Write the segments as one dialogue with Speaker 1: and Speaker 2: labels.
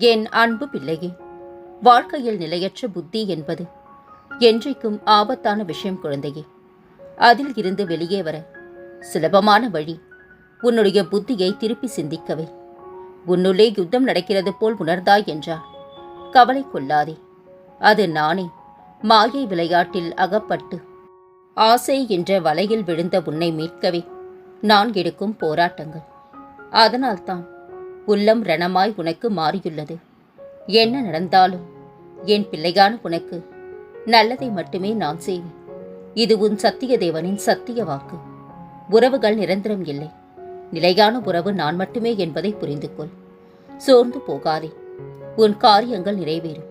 Speaker 1: என் அன்பு பிள்ளையே வாழ்க்கையில் நிலையற்ற புத்தி என்பது என்றைக்கும் ஆபத்தான விஷயம் குழந்தையே. அதில் இருந்து வெளியே வர சுலபமான வழி உன்னுடைய புத்தியை திருப்பி சிந்திக்கவே. உன்னுள்ளே யுத்தம் நடக்கிறது போல் உணர்ந்தாய் என்றார் கவலை கொள்ளாதே. அது நானே மாயை விளையாட்டில் அகப்பட்டு ஆசை என்ற வலையில் விழுந்த உன்னை மீட்கவே நான் எடுக்கும் போராட்டங்கள். அதனால்தான் உள்ளம் ரணமாய் உனக்கு மாறியுள்ளது. என்ன நடந்தாலும் என் பிள்ளையான உனக்கு நல்லதை மட்டுமே நான் செய்வேன். இது உன் சத்திய தேவனின் சத்திய வாக்கு. உறவுகள் நிரந்தரம் இல்லை. நிலையான உறவு நான் மட்டுமே என்பதை புரிந்து கொள். சோர்ந்து போகாதே. உன் காரியங்கள் நிறைவேறும்.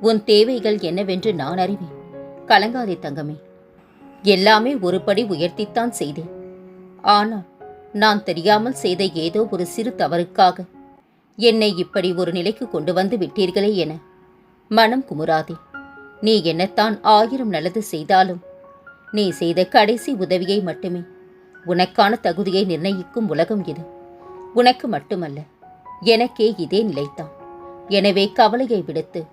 Speaker 1: உன் தேவைகள் என்னவென்று நான் அறிவேன். கலங்காதே தங்கமே. எல்லாமே ஒருபடி உயர்த்தித்தான் செய்தேன். ஆனால் நான் தெரியாமல் செய்த ஏதோ ஒரு சிறு தவறுக்காக. என்னை இப்படி ஒரு நிலைக்கு கொண்டு வந்து விட்டீர்களே என மனம் குமுறாதே. நீ என்னத்தான் ஆயிரம் நல்லது செய்தாலும் நீ செய்த கடைசி உதவியை மட்டுமே உனக்கான தகுதியை நிர்ணயிக்கும் உலகம் இது. உனக்கு மட்டுமல்ல எனக்கே இதே நிலைத்தான் எனவே கவலையை விடுத்து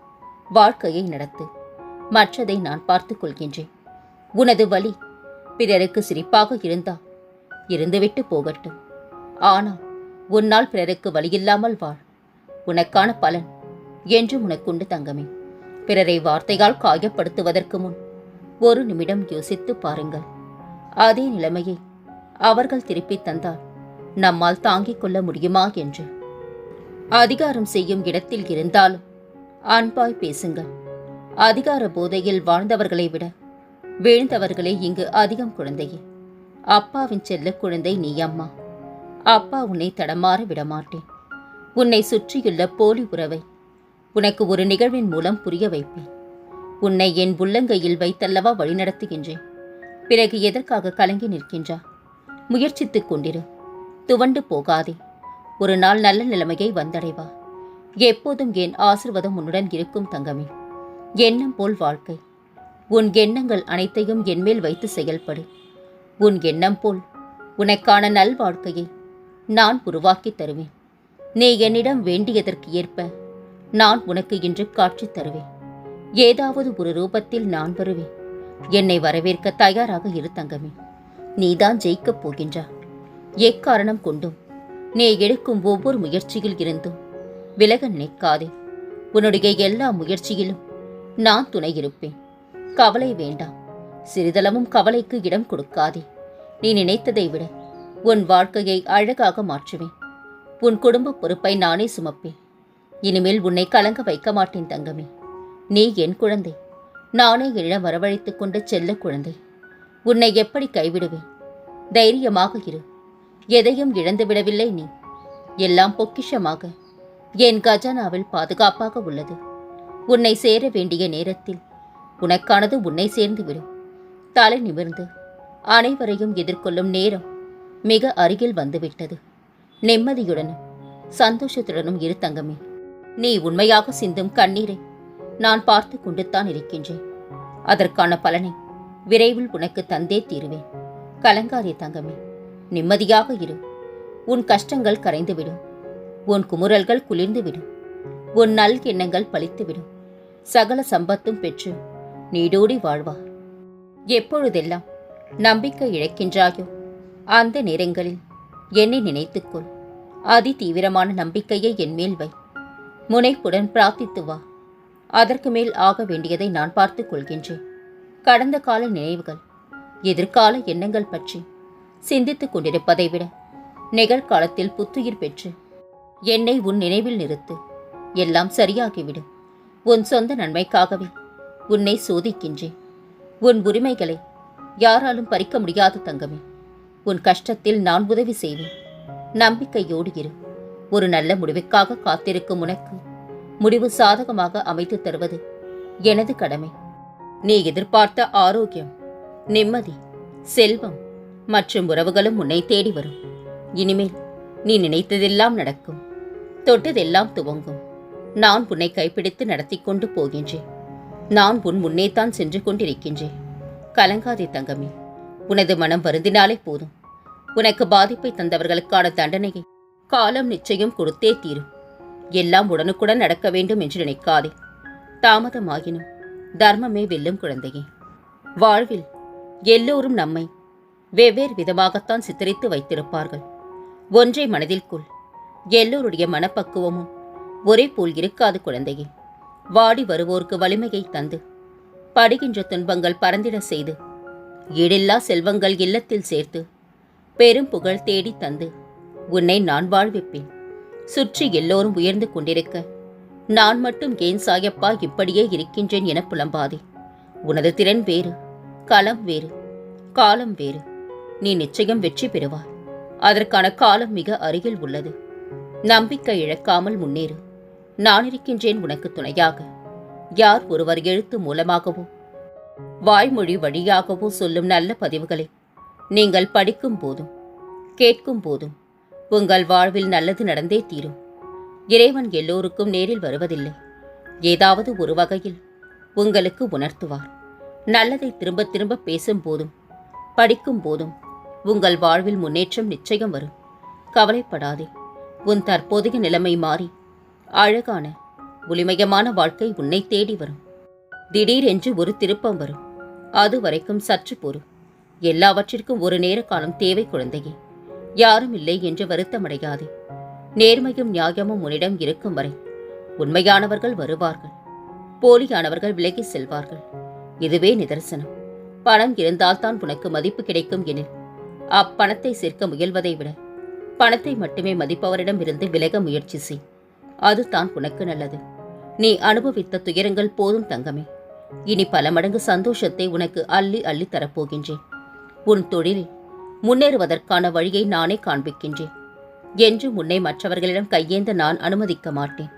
Speaker 1: வாழ்க்கையை நடத்து. மற்றதை நான் பார்த்துக் கொள்கின்றேன். உனது வழி பிறருக்கு சிரிப்பாக இருந்தால் இருந்துவிட்டு போகட்டும். ஆனால் உன்னால் பிறருக்கு வழியில்லாமல் வாழ். உனக்கான பலன் என்று உனக்குண்டு தங்கமே. பிறரை வார்த்தையால் காயப்படுத்துவதற்கு முன் ஒரு நிமிடம் யோசித்து பாருங்கள். அதே நிலைமையை அவர்கள் திருப்பித் தந்தால் நம்மால் தாங்கிக் கொள்ள முடியுமா என்று. அதிகாரம் செய்யும் இடத்தில் இருந்தாலும் அன்பாய் பேசுங்கள். அதிகார போதையில் வாழ்ந்தவர்களை விட வீழ்ந்தவர்களே இங்கு அதிகம் குழந்தையே. அப்பாவின் செல்ல குழந்தை நீ அம்மா அப்பா உன்னை தடமாற விடமாட்டேன். உன்னை சுற்றியுள்ள போலி உறவை உனக்கு ஒரு நிகழ்வின் மூலம் புரிய வைப்பேன். உன்னை என் உள்ளங்கையில் வைத்தல்லவா வழிநடத்துகின்றேன். பிறகு எதற்காக கலங்கி நிற்கின்றா? முயற்சித்துக் கொண்டிரு. துவண்டு போகாதே. ஒரு நாள் நல்ல நிலைமையை வந்தடைவா. எப்போதும் என் ஆசிர்வாதம் உன்னுடன் இருக்கும் தங்கமே. எண்ணம் போல் வாழ்க்கை. உன் எண்ணங்கள் அனைத்தையும் என்மேல் வைத்து செயல்படு. உன் எண்ணம் போல் உனக்கான நல் வாழ்க்கையை நான் உருவாக்கித் தருவேன். நீ என்னிடம் வேண்டியதற்கு ஏற்ப நான் உனக்கு இன்று காட்சி தருவேன். ஏதாவது ஒரு ரூபத்தில் நான் வருவேன். என்னை வரவேற்க தயாராக இரு தங்கமே. நீதான் ஜெயிக்கப் போகின்றா எக்காரணம் கொண்டும் நீ எடுக்கும் ஒவ்வொரு முயற்சியில் இருந்தும் விலக நினைக்காதே. உன்னுடைய எல்லா முயற்சியிலும் நான் துணை இருப்பேன். கவலை வேண்டாம். சிறிதளவும் கவலைக்கு இடம் கொடுக்காதே. நீ நினைத்ததை விட உன் வாழ்க்கையை அழகாக மாற்றுவேன். உன் குடும்ப பொறுப்பை நானே சுமப்பேன். இனிமேல் உன்னை கலங்க வைக்க மாட்டேன் தங்கமே. நீ என் குழந்தை. நானே என்னிடம் வரவழைத்துக் கொண்டு செல்ல குழந்தை. உன்னை எப்படி கைவிடுவேன்? தைரியமாக இரு. எதையும் இழந்து விடவில்லை நீ. எல்லாம் பொக்கிஷமாக. என் கஜானாவில் பாதுகாப்பாக உள்ளது. உன்னை சேர வேண்டிய நேரத்தில் உனக்கானது உன்னை சேர்ந்துவிடும் தலை நிமிர்ந்து அனைவரையும் எதிர்கொள்ளும் நேரம் மிக அருகில் வந்துவிட்டது. நிம்மதியுடனும் சந்தோஷத்துடனும் இரு தங்கமே. நீ உண்மையாக சிந்தும் கண்ணீரை நான் பார்த்து கொண்டுத்தான் இருக்கின்றேன். அதற்கான பலனை விரைவில் உனக்கு தந்தே தீருவேன். கலங்காரி தங்கமே. நிம்மதியாக இரு. உன் கஷ்டங்கள் கரைந்துவிடும். உன் குமுறல்கள் குளிர்ந்துவிடும். உன் நல் எண்ணங்கள் பழித்துவிடும். சகல சம்பத்தும் பெற்று நீடோடி வாழ்வார் எப்பொழுதெல்லாம் நம்பிக்கை இழக்கின்றாயோ அந்த நேரங்களில் என்னை நினைத்துக்கொள். அதி தீவிரமான நம்பிக்கையை என் மேல் வை. முனைப்புடன் பிரார்த்தித்து வா. அதற்கு மேல் ஆக வேண்டியதை நான் பார்த்து கொள்கின்றேன். கடந்த கால நினைவுகள் எதிர்கால எண்ணங்கள் பற்றி சிந்தித்துக் கொண்டிருப்பதை விட நிகழ்காலத்தில் புத்துயிர் பெற்று என்னை உன் நினைவில் நிறுத்து. எல்லாம் சரியாகிவிடும். உன் சொந்த நன்மைக்காகவே உன்னை சோதிக்கின்றேன். உன் உரிமைகளை யாராலும் பறிக்க முடியாது தங்கமே. உன் கஷ்டத்தில் நான் உதவி செய்வேன். நம்பிக்கையோடு இரு. ஒரு நல்ல முடிவுக்காக காத்திருக்கும் உனக்கு முடிவு சாதகமாக அமைத்து தருவது எனது கடமை. நீ எதிர்பார்த்த ஆரோக்கியம் நிம்மதி செல்வம் மற்றும் உறவுகளும் உன்னை தேடி வரும். இனிமேல் நீ நினைத்ததெல்லாம் நடக்கும். தொட்டதெல்லாம் துவங்கும். நான் உன்னை கைப்பிடித்து நடத்தி கொண்டு போகின்றேன். நான் உன் முன்னேத்தான் சென்று கொண்டிருக்கின்றேன். கலங்காதே தங்கமே. உனது மனம் வருந்தினாலே போதும். உனக்கு பாதிப்பை தந்தவர்களுக்கான தண்டனையை காலம் நிச்சயம் கொடுத்தே தீரும். எல்லாம் உடனுக்குடன் நடக்க வேண்டும் என்று நினைக்காதே. தாமதமாகினும் தர்மமே வெல்லும் குழந்தையே. வாழ்வில் எல்லோரும் நம்மை வெவ்வேறு விதமாகத்தான் சித்தரித்து வைத்திருப்பார்கள். ஒன்றை மனதில் கொள். எல்லோருடைய மனப்பக்குவமும் ஒரே போல் இருக்காது குழந்தையே. வாடி வருவோர்க்கு வலிமையை தந்து. படுகின்ற துன்பங்கள் பறந்திட செய்து. ஈடில்லா செல்வங்கள் இல்லத்தில் சேர்த்து. பெரும் புகழ் தேடி தந்து. உன்னை நான் வாழ்விப்பேன். சுற்றி எல்லோரும் உயர்ந்து கொண்டிருக்க. நான் மட்டும் ஏன் சாயப்பா இப்படியே இருக்கின்றேன் என புலம்பாதே. உனது திறன் வேறு களம் வேறு காலம் வேறு. நீ நிச்சயம் வெற்றி பெறுவாய். அதற்கான காலம் மிக அருகில் உள்ளது. நம்பிக்கை இழக்காமல் முன்னேறு. நான் இருக்கின்றேன் உனக்கு துணையாக. யார் ஒருவர் எழுத்து மூலமாகவோ வாய்மொழி வழியாகவோ சொல்லும் நல்ல பதிவுகளை நீங்கள் படிக்கும் போதும் கேட்கும் போதும் உங்கள் வாழ்வில் நல்லது நடந்தே தீரும். இறைவன் எல்லோருக்கும் நேரில் வருவதில்லை. ஏதாவது ஒரு வகையில் உங்களுக்கு உணர்த்துவார். நல்லதை திரும்ப திரும்ப பேசும் போதும் படிக்கும் போதும் உங்கள் வாழ்வில் முன்னேற்றம் நிச்சயம் வரும். கவலைப்படாதே. உன் தற்போதைய நிலைமை மாறி அழகான ஒளிமயமான வாழ்க்கை உன்னை தேடி வரும். திடீரென்று ஒரு திருப்பம் வரும். அது வரைக்கும் சற்று பொறு. எல்லாவற்றிற்கும் ஒரு நேர காலம் தேவை குழந்தையே. யாரும் இல்லை என்று வருத்தமடையாதே. நேர்மையும் நியாயமும் உன்னிடம் இருக்கும் வரை உண்மையானவர்கள் வருவார்கள். போலியானவர்கள் விலகி செல்வார்கள். இதுவே நிதர்சனம். பணம் இருந்தால்தான் உனக்கு மதிப்பு கிடைக்கும் எனில் அப்பணத்தை சேர்க்க முயல்வதை விட பணத்தை மட்டுமே மதிப்பவரிடம் இருந்து விலக முயற்சி செய். அதுதான் உனக்கு நல்லது. நீ அனுபவித்த துயரங்கள் போதும் தங்கமே. இனி பல மடங்கு சந்தோஷத்தை உனக்கு அள்ளி அள்ளி தரப்போகின்றேன். உன் தொழிலில் முன்னேறுவதற்கான வழியை நானே காண்பிக்கின்றேன். என்று உன்னை மற்றவர்களிடம் கையேந்த நான் அனுமதிக்க மாட்டேன்.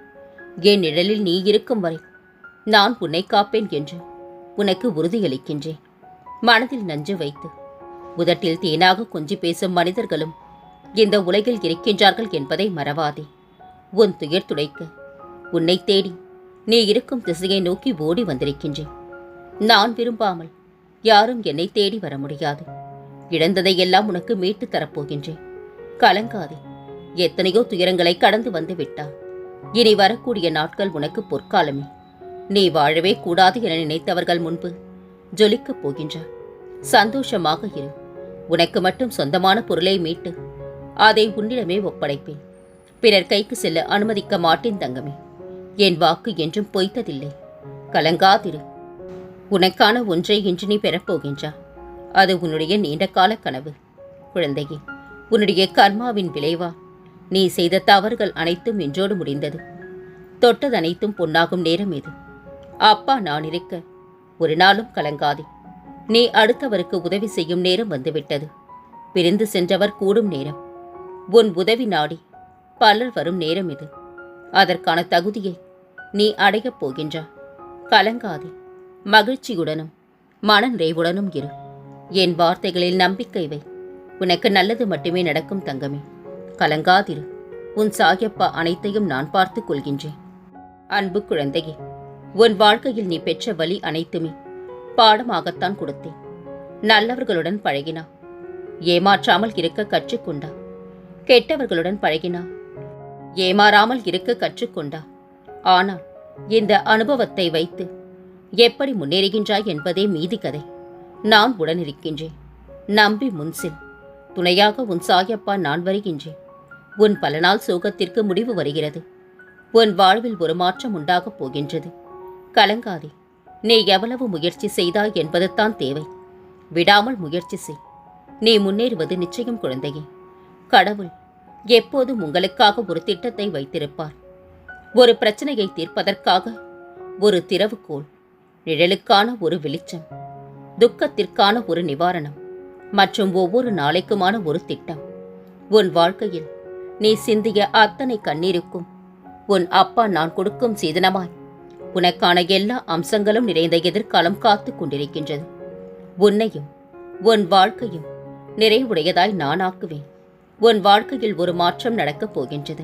Speaker 1: என் நிழலில் நீ இருக்கும் வரை நான் உன்னை காப்பேன் என்று உனக்கு உறுதியளிக்கின்றேன். மனதில் நஞ்சு வைத்து உதட்டில் தேனாக கொஞ்சி பேசும் மனிதர்களும் இந்த உலகில் இருக்கின்றார்கள் என்பதை மறவாதே. உன் துயர் துடைக்க. உன்னை தேடி நீ இருக்கும் திசையை நோக்கி ஓடி வந்திருக்கின்றேன். நான் விரும்பாமல் யாரும் என்னை தேடி வர முடியாது. இழந்ததையெல்லாம் உனக்கு மீட்டு தரப்போகின்றேன். கலங்காதே. எத்தனையோ துயரங்களை கடந்து வந்து விட்டாய். இனி வரக்கூடிய நாட்கள் உனக்கு பொற்காலமே. நீ வாழவே கூடாது என நினைத்தவர்கள் முன்பு ஜொலிக்கப் போகின்றார் சந்தோஷமாக இரு. உனக்கு மட்டும் சொந்தமான பொருளை மீட்டு அதை உன்னிடமே ஒப்படைப்பேன். பிறர் கைக்கு செல்ல அனுமதிக்க மாட்டேன் தங்கமே. என் வாக்கு என்றும் பொய்த்ததில்லை. கலங்காதிரு. உனக்கான ஒன்றை இன்று நீ பெறப்போகின்றா. அது உன்னுடைய நீண்டகால கனவு. குழந்தையே உன்னுடைய கர்மாவின் விளைவா? நீ செய்த தவறுகள் அனைத்தும் இன்றோடு முடிந்தது. தொட்டது அனைத்தும் பொன்னாகும் நேரம் இது. அப்பா நான் இருக்க. ஒரு நாளும் கலங்காதே. நீ அடுத்தவருக்கு உதவி செய்யும் நேரம் வந்துவிட்டது. பிரிந்து சென்றவர் கூடும் நேரம். உன் உதவி நாடி பலர் வரும் நேரம் இது. அதற்கான தகுதியை நீ அடையப் போகின்றாய் கலங்காதே. மகிழ்ச்சியுடனும் மன நிறைவுடனும் இரு. என் வார்த்தைகளில் நம்பிக்கை வை. உனக்கு நல்லது மட்டுமே நடக்கும் தங்கமே. கலங்காதிரு. உன் சாயப்பா அனைத்தையும் நான் பார்த்துக் கொள்கின்றேன். அன்பு குழந்தையே உன் வாழ்க்கையில் நீ பெற்ற வழி அனைத்துமே பாடமாகத்தான் கொடுத்தேன். நல்லவர்களுடன் பழகினா. ஏமாற்றாமல் இருக்க கற்றுக்கொண்டா. கெட்டவர்களுடன் பழகினா. ஏமாறாமல் இருக்க கற்றுக்கொண்டா? ஆனால் இந்த அனுபவத்தை வைத்து எப்படி முன்னேறுகின்றாய் என்பதே மீதி கதை. நான் உடனிருக்கின்றேன். நம்பி முன்சில். துணையாக உன் சாயப்பா நான் வருகின்றேன். உன் பல நாள் சோகத்திற்கு முடிவு வருகிறது. உன் வாழ்வில் ஒரு மாற்றம் உண்டாகப் போகின்றது. கலங்காதே. நீ எவ்வளவு முயற்சி செய்தாய் என்பதுதான் தேவை. விடாமல் முயற்சி செய். நீ முன்னேறுவது நிச்சயம் குழந்தையே. கடவுள் எப்போதும் உங்களுக்காக ஒரு திட்டத்தை வைத்திருப்பார். ஒரு பிரச்சனையை தீர்ப்பதற்காக ஒரு திறவுகோல் நிழலுக்கான ஒரு வெளிச்சம் துக்கத்திற்கான ஒரு நிவாரணம் மற்றும் ஒவ்வொரு நாளைக்குமான ஒரு திட்டம். உன் வாழ்க்கையில் நீ சிந்திய அத்தனை கண்ணீருக்கும் உன் அப்பா நான் கொடுக்கும் சீதனமாய் உனக்கான எல்லா அம்சங்களும் நிறைந்த எதிர்காலம் காத்துக் கொண்டிருக்கின்றது. உன்னையும் உன் வாழ்க்கையும் நிறைவுடையதாய் நான் ஆக்குவேன் உன் வாழ்க்கையில் ஒரு மாற்றம் நடக்கப் போகின்றது.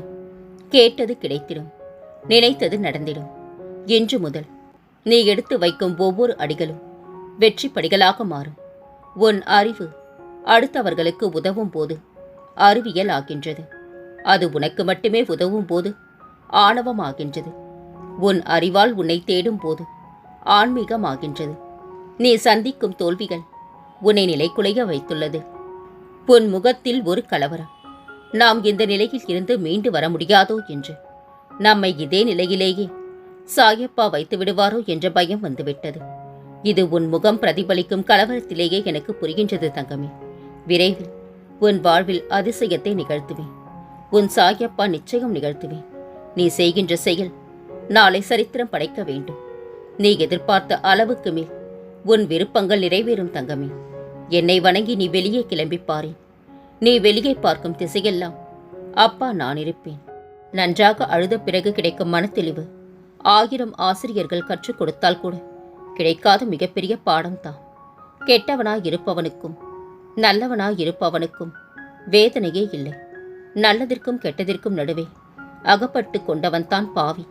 Speaker 1: கேட்டது கிடைத்திடும். நினைத்தது நடந்திடும். இன்று முதல் நீ எடுத்து வைக்கும் ஒவ்வொரு அடிகளும் வெற்றி படிகளாக மாறும். உன் அறிவு அடுத்தவர்களுக்கு உதவும் போது அறிவியல் ஆகின்றது. அது உனக்கு மட்டுமே உதவும் போது ஆணவமாகின்றது உன் அறிவால் உன்னை தேடும் போது ஆன்மீகமாகின்றது நீ சந்திக்கும் தோல்விகள் உன்னை நிலைக்குலைய வைத்துள்ளது. உன் முகத்தில் ஒரு கலவரம். நாம் இந்த நிலையில் இருந்து மீண்டு வர முடியாதோ என்று. நம்மை இதே நிலையிலேயே சாயப்பா வைத்து விடுவாரோ என்ற பயம் வந்துவிட்டது. இது உன் முகம் பிரதிபலிக்கும் கலவரத்திலேயே எனக்கு புரிகின்றது தங்கமே. விரைவில் உன் வாழ்வில் அதிசயத்தை நிகழ்த்துவேன். உன் சாயப்பா நிச்சயம் நிகழ்த்துவேன். நீ செய்கின்ற செயல் நாளை சரித்திரம் படைக்க வேண்டும். நீ எதிர்பார்த்த அளவுக்கு மேல் உன் விருப்பங்கள் நிறைவேறும் தங்கமே. என்னை வணங்கி நீ வெளியே கிளம்பிப்பாரேன் நீ வெளியே பார்க்கும் திசையெல்லாம் அப்பா நான் இருப்பேன். நன்றாக அழுத பிறகு கிடைக்கும் மனத்தெளிவு ஆயிரம் ஆசிரியர்கள் கற்றுக் கொடுத்தால் கூட கிடைக்காத மிகப்பெரிய பாடம்தான். கெட்டவனாய் இருப்பவனுக்கும் நல்லவனாய் இருப்பவனுக்கும் வேதனையே இல்லை. நல்லதிற்கும் கெட்டதிற்கும் நடுவே அகப்பட்டு கொண்டவன்தான் பாவி.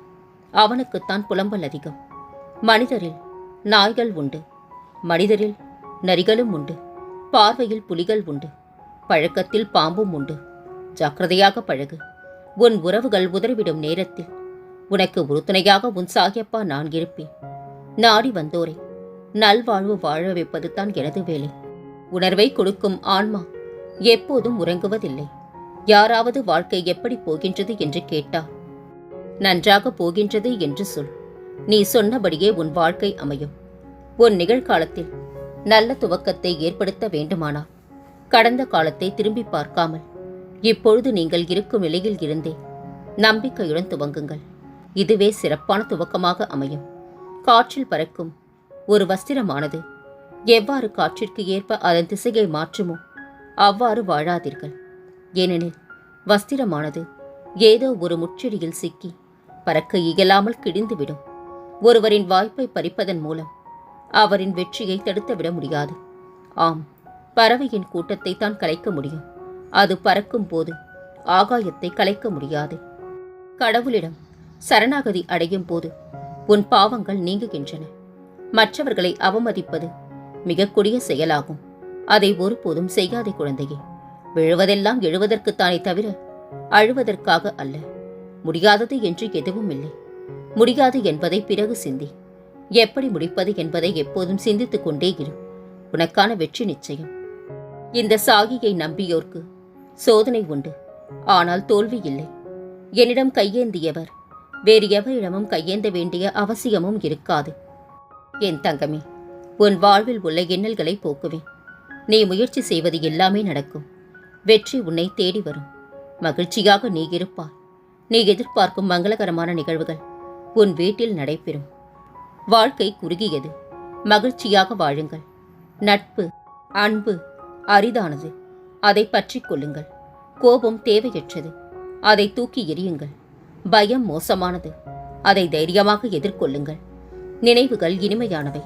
Speaker 1: அவனுக்குத்தான் புலம்பல் அதிகம். மனிதரில் நாய்கள் உண்டு. மனிதரில் நரிகளும் உண்டு. பார்வையில் புலிகள் உண்டு. பழக்கத்தில் பாம்பும் உண்டு. ஜாக்கிரதையாக பழகு. உன் உறவுகள் உதறிவிடும் நேரத்தில். உனக்கு உறுதுணையாக உன் சாகியப்பா நான் இருப்பேன். நாடி வந்தோரை. நல்வாழ்வு வாழ வைப்பது தான் எனது வேலை. உணர்வை கொடுக்கும் ஆன்மா எப்போதும் உறங்குவதில்லை. யாராவது வாழ்க்கை எப்படி போகின்றது என்று கேட்டார் நன்றாக போகின்றது என்று சொல். நீ சொன்னபடியே உன் வாழ்க்கை அமையும். உன் நிகழ்காலத்தில் நல்ல துவக்கத்தை ஏற்படுத்த வேண்டுமானால் கடந்த காலத்தை திரும்பி பார்க்காமல் இப்பொழுது நீங்கள் இருக்கும் நிலையில் இருந்தே நம்பிக்கையுடன் துவங்குங்கள். இதுவே சிறப்பான துவக்கமாக அமையும். காற்றில் பறக்கும் ஒரு வஸ்திரமானது எவ்வாறு காற்றிற்கு ஏற்ப அதன் திசையை மாற்றுமோ அவ்வாறு வாழாதீர்கள். ஏனெனில் வஸ்திரமானது ஏதோ ஒரு முச்செடியில் சிக்கி பறக்க இயலாமல் கிழிந்துவிடும். ஒருவரின் வாய்ப்பை பறிப்பதன் மூலம் அவரின் வெற்றியை தடுத்துவிட முடியாது. ஆம் பறவையின் கூட்டத்தை தான் கலைக்க முடியும். அது பறக்கும் போது ஆகாயத்தை கலைக்க முடியாது. கடவுளிடம் சரணாகதி அடையும் போது உன் பாவங்கள் நீங்குகின்றன. மற்றவர்களை அவமதிப்பது மிக கொடிய செயலாகும். அதை ஒருபோதும் செய்யாதே குழந்தையே. விழுவதெல்லாம் எழுவதற்குத்தானே தவிர அழுவதற்காக அல்ல. முடியாதது என்று எதுவும் இல்லை. முடியாது என்பதை பிறகு சிந்தி. எப்படி முடிப்பது என்பதை எப்போதும் சிந்தித்துக் கொண்டே இரு. உனக்கான வெற்றி நிச்சயம். இந்த சாகியை நம்பியோர்க்கு சோதனை உண்டு. ஆனால் தோல்வி இல்லை. என்னிடம் கையேந்தியவர். வேறு எவரிடமும் கையேந்த வேண்டிய அவசியமும் இருக்காது. என் தங்கமே உன் வாழ்வில் உள்ள எண்ணல்களை போக்குவேன். நீ முயற்சி செய்வது எல்லாமே நடக்கும். வெற்றி உன்னை தேடி வரும். மகிழ்ச்சியாக நீ இருப்பாய். நீ எதிர்பார்க்கும் மங்களகரமான நிகழ்வுகள் உன் வீட்டில் நடைபெறும். வாழ்க்கை குறுகியது. மகிழ்ச்சியாக வாழுங்கள். நட்பு அன்பு அரிதானது. அதை பற்றி கொள்ளுங்கள். கோபம் தேவையற்றது. அதை தூக்கி எறியுங்கள். பயம் மோசமானது. அதை தைரியமாக எதிர்கொள்ளுங்கள். நினைவுகள் இனிமையானவை.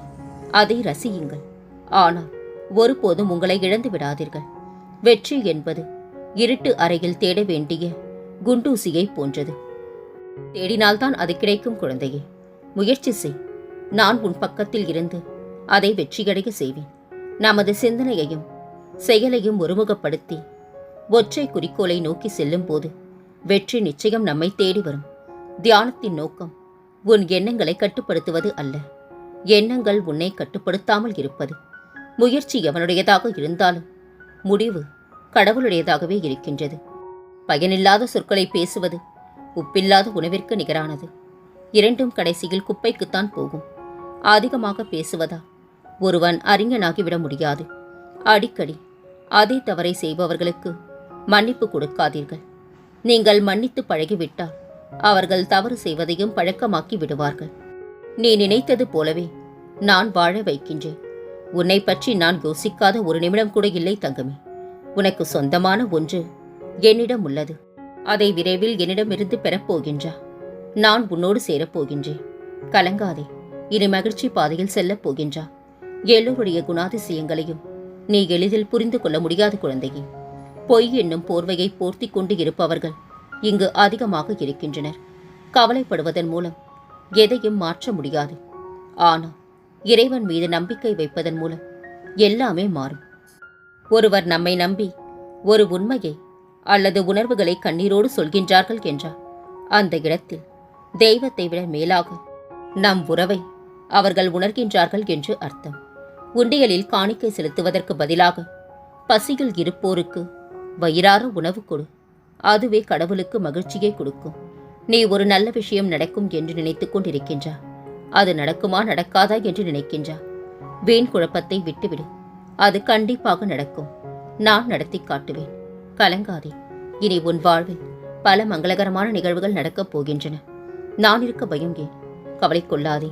Speaker 1: அதை ரசியுங்கள். ஆனால் ஒருபோதும் உங்களை இழந்து விடாதீர்கள். வெற்றி என்பது இருட்டு அறையில் தேட வேண்டிய குண்டூசியை போன்றது. தேடினால்தான் அது கிடைக்கும் குழந்தையே. முயற்சி செய். நான் உன் பக்கத்தில் இருந்து அதை வெற்றியடைய செய்வேன். நமது சிந்தனையையும் செயலையும் ஒருமுகப்படுத்தி ஒற்றை குறிக்கோளை நோக்கி செல்லும் போது வெற்றி நிச்சயம் நம்மை தேடி வரும். தியானத்தின் நோக்கம் உன் எண்ணங்களை கட்டுப்படுத்துவது அல்ல. எண்ணங்கள் உன்னை கட்டுப்படுத்தாமல் இருப்பது. முயற்சி எவனுடையதாக இருந்தாலும் முடிவு கடவுளுடையதாகவே இருக்கின்றது. பயனில்லாத சொற்களை பேசுவது உப்பில்லாத உணவிற்கு நிகரானது. இரண்டும் கடைசியில் குப்பைக்குத்தான் போகும். அதிகமாக பேசுவதா? ஒருவன் அறிஞனாகிவிட முடியாது. அடிக்கடி அதே தவறை செய்பவர்களுக்கு மன்னிப்பு கொடுக்காதீர்கள். நீங்கள் மன்னித்து பழகிவிட்டால் அவர்கள் தவறு செய்வதையும் பழக்கமாக்கி விடுவார்கள். நீ நினைத்தது போலவே நான் வாழ வைக்கின்றேன். உன்னை பற்றி நான் யோசிக்காத ஒரு நிமிடம் கூட இல்லை தங்கமே. உனக்கு சொந்தமான ஒன்று என்னிடம் உள்ளது. அதை விரைவில் என்னிடமிருந்து பெறப்போகின்றா நான் உன்னோடு சேரப்போகின்றேன் கலங்காதே. இனி மகிழ்ச்சி பாதையில் செல்லப் போகின்றா. எல்லோருடைய குணாதிசயங்களையும் நீ எளிதில் புரிந்து கொள்ள முடியாத குழந்தையே. பொய் என்னும் போர்வையை போர்த்திக் கொண்டு இருப்பவர்கள் இங்கு அதிகமாக இருக்கின்றனர். கவலைப்படுவதன் மூலம் எதையும் மாற்ற முடியாது. ஆனால் இறைவன் மீது நம்பிக்கை வைப்பதன் மூலம் எல்லாமே மாறும். ஒருவர் நம்மை நம்பி ஒரு உண்மையை அல்லது உணர்வுகளை கண்ணீரோடு சொல்கின்றார்கள் என்றால் அந்த இடத்தில் தெய்வத்தை விட மேலாக நம் உறவை அவர்கள் உணர்கின்றார்கள் என்று அர்த்தம். உண்டியலில் காணிக்கை செலுத்துவதற்கு பதிலாக பசியில் இருப்போருக்கு வயிறார உணவு கொடு. அதுவே கடவுளுக்கு மகிழ்ச்சியை கொடுக்கும். நீ ஒரு நல்ல விஷயம் நடக்கும் என்று நினைத்துக் கொண்டிருக்கின்றா அது நடக்குமா நடக்காதா என்று நினைக்கின்றா வீண் குழப்பத்தை விட்டுவிடு. அது கண்டிப்பாக நடக்கும். நான் நடத்தி காட்டுவேன். கலங்காதே. இனி உன் வாழ்வில் பல மங்களகரமான நிகழ்வுகள் நடக்கப் போகின்றன. நான் இருக்க பயம் ஏன் கவலை கொள்ளாதே.